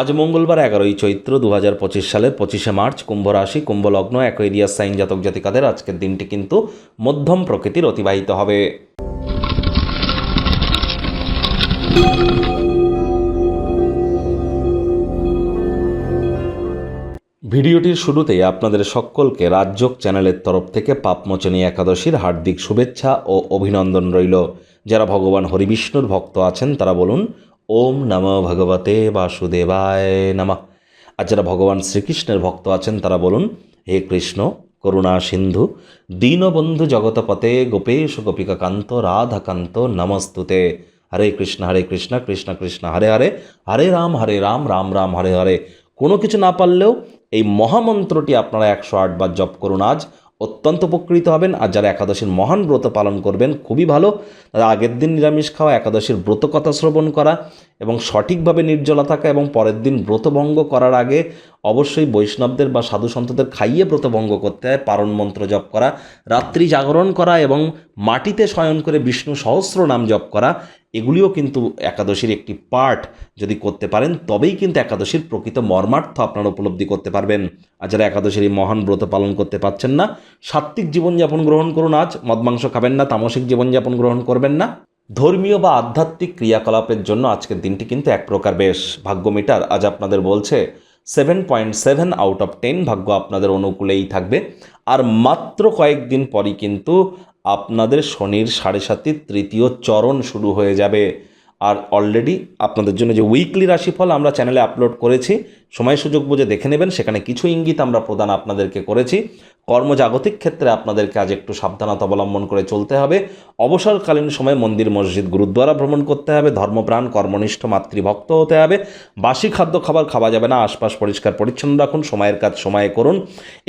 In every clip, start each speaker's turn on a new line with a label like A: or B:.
A: আজ মঙ্গলবার এগারোই চৈত্র দু হাজার পঁচিশ সালের পঁচিশে মার্চ কুম্ভ রাশি কুম্ভলগ্ন অ্যাকোয়েরিয়াস সাইন জাতক জাতিকাদের আজকের দিনটি কিন্তু মধ্যম প্রকৃতির অতিবাহিত হবে ভিডিওটির শুরুতে আপনাদের সকলকে রাজযোগ চ্যানেলের তরফ থেকে পাপমোচনী একাদশীর হার্দিক শুভেচ্ছা ও অভিনন্দন রইল যারা ভগবান হরিবিষ্ণুর ভক্ত আছেন তারা বলুন ওম নম ভগবতে বাসুদেবায় নমঃ আর যারা ভগবান শ্রীকৃষ্ণের ভক্ত আছেন তারা বলুন হে কৃষ্ণ করুণা সিন্ধু দীনবন্ধু জগতপতে গোপেশ গোপিকাকান্ত রাধাকান্ত নমস্তুতে হরে কৃষ্ণ হরে কৃষ্ণ কৃষ্ণ কৃষ্ণ হরে হরে হরে রাম হরে রাম রাম রাম হরে হরে কোনো কিছু না পারলেও এই মহামন্ত্রটি আপনারা একশো আটবার জপ করুন আজ অত্যন্ত উপকৃত হবেন আর যারা একাদশীর মহান ব্রত পালন করবেন খুবই ভালো তারা আগের দিন নিরামিষ খাওয়া একাদশীর ব্রত কথা শ্রবণ করা এবং সঠিকভাবে নির্জলা থাকা এবং পরের দিন ব্রতভঙ্গ করার আগে অবশ্যই বৈষ্ণবদের বা সাধু সন্তদের খাইয়ে ব্রতভঙ্গ করতে হয় পারণ মন্ত্র জপ করা রাত্রি জাগরণ করা এবং মাটিতে শয়ন করে বিষ্ণু সহস্র নাম জপ করা এগুলিও কিন্তু একাদশীর একটি পার্ট যদি করতে পারেন তবেই কিন্তু একাদশীর প্রকৃত মর্মার্থ আপনারা উপলব্ধি করতে পারবেন আর যারা একাদশীর এই মহান ব্রত পালন করতে পারছেন না সাত্ত্বিক জীবনযাপন গ্রহণ করুন আজ মদমাংস খাবেন না তামসিক জীবনযাপন গ্রহণ করবেন না ধর্মীয় বা আধ্যাত্মিক ক্রিয়াকলাপের জন্য আজকের দিনটি কিন্তু এক প্রকার বেশ ভাগ্য মিটার আজ আপনাদের বলছে seven point seven out of ten ভাগ্য আপনাদের অনুকূলেই থাকবে আর মাত্র কয়েকদিন পরই কিন্তু আপনাদের শনির সাড়ে সাতির তৃতীয় চরণ শুরু হয়ে যাবে আর অলরেডি আপনাদের জন্য যে উইকলি রাশিফল আমরা চ্যানেলে আপলোড করেছি সময় সুযোগ বুঝে দেখে নেবেন সেখানে কিছু ইঙ্গিত আমরা প্রদান আপনাদেরকে করেছি কর্মজাগতিক ক্ষেত্রে আপনাদেরকে আজ একটু সাবধানতা অবলম্বন করে চলতে হবে অবসরকালীন সময়ে মন্দির মসজিদ গুরুদ্বারা ভ্রমণ করতে হবে ধর্মপ্রাণ কর্মনিষ্ঠ মাতৃভক্ত হতে হবে বাসি খাদ্য খাবার খাওয়া যাবে না আশপাশ পরিষ্কার পরিচ্ছন্ন রাখুন সময়ের কাজ সময়ে করুন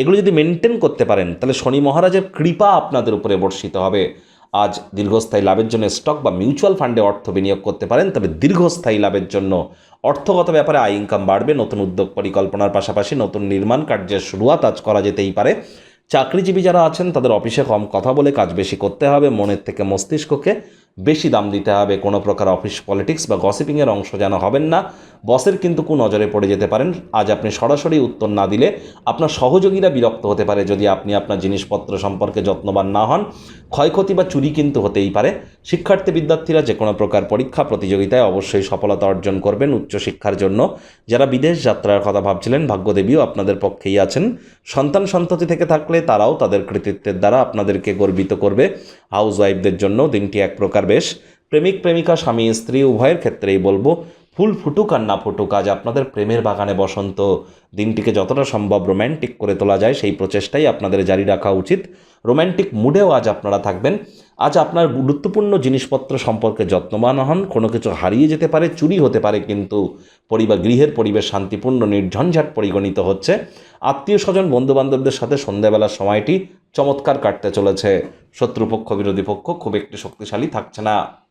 A: এগুলো যদি মেনটেন করতে পারেন তাহলে শনি মহারাজের কৃপা আপনাদের উপরে বর্ষিত হবে আজ দীর্ঘস্থায়ী লাভের জন্য স্টক বা মিউচুয়াল ফান্ডে অর্থ বিনিয়োগ করতে পারেন তবে দীর্ঘস্থায়ী লাভের জন্য অর্থগত ব্যাপারে আয় ইনকাম বাড়বে নতুন উদ্যোগ পরিকল্পনার পাশাপাশি নতুন নির্মাণ কার্যের শুরুয়াত আজ করা যেতেই পারে চাকরিজীবী যারা আছেন তাদের অফিসে কম কথা বলে কাজ বেশি করতে হবে মনের থেকে মস্তিষ্ককে বেশি দাম দিতে হবে কোনো প্রকার অফিস পলিটিক্স বা গসিপিংয়ের অংশ যেন হবেন না বসের কিন্তু কু নজরে পড়ে যেতে পারেন আজ আপনি সরাসরি উত্তর না দিলে আপনার সহযোগীরা বিরক্ত হতে পারে যদি আপনি আপনার জিনিসপত্র সম্পর্কে যত্নবান না হন ক্ষয়ক্ষতি বা চুরি কিন্তু হতেই পারে শিক্ষার্থী বিদ্যার্থীরা যে কোনো প্রকার পরীক্ষা প্রতিযোগিতায় অবশ্যই সফলতা অর্জন করবেন উচ্চশিক্ষার জন্য যারা বিদেশ যাত্রার কথা ভাবছিলেন ভাগ্যদেবীও আপনাদের পক্ষেই আছেন সন্তান সন্ততি থেকে থাকলে তারাও তাদের কৃতিত্বের দ্বারা আপনাদেরকে গর্বিত করবে হাউস ওয়াইফদের জন্য দিনটি এক প্রকার বেশ প্রেমিক প্রেমিকা স্বামী স্ত্রী উভয়ের ক্ষেত্রেই বলবো ফুল ফুটুক আর না ফুটুক আজ আপনাদের প্রেমের বাগানে বসন্ত দিনটিকে যতটা সম্ভব রোম্যান্টিক করে তোলা যায় সেই প্রচেষ্টাই আপনাদের জারি রাখা উচিত রোম্যান্টিক মুডেও আজ আপনারা থাকবেন আজ আপনার গুরুত্বপূর্ণ জিনিসপত্র সম্পর্কে যত্নবান হন কোনো কিছু হারিয়ে যেতে পারে চুরি হতে পারে কিন্তু পরিবার গৃহের পরিবেশ শান্তিপূর্ণ নির্ঝঞ্ঝাট পরিগণিত হচ্ছে আত্মীয় স্বজন বন্ধুবান্ধবদের সাথে সন্ধ্যাবেলার সময়টি চমৎকার কাটতে চলেছে শত্রুপক্ষ বিরোধী পক্ষ খুব একটি শক্তিশালী থাকছে না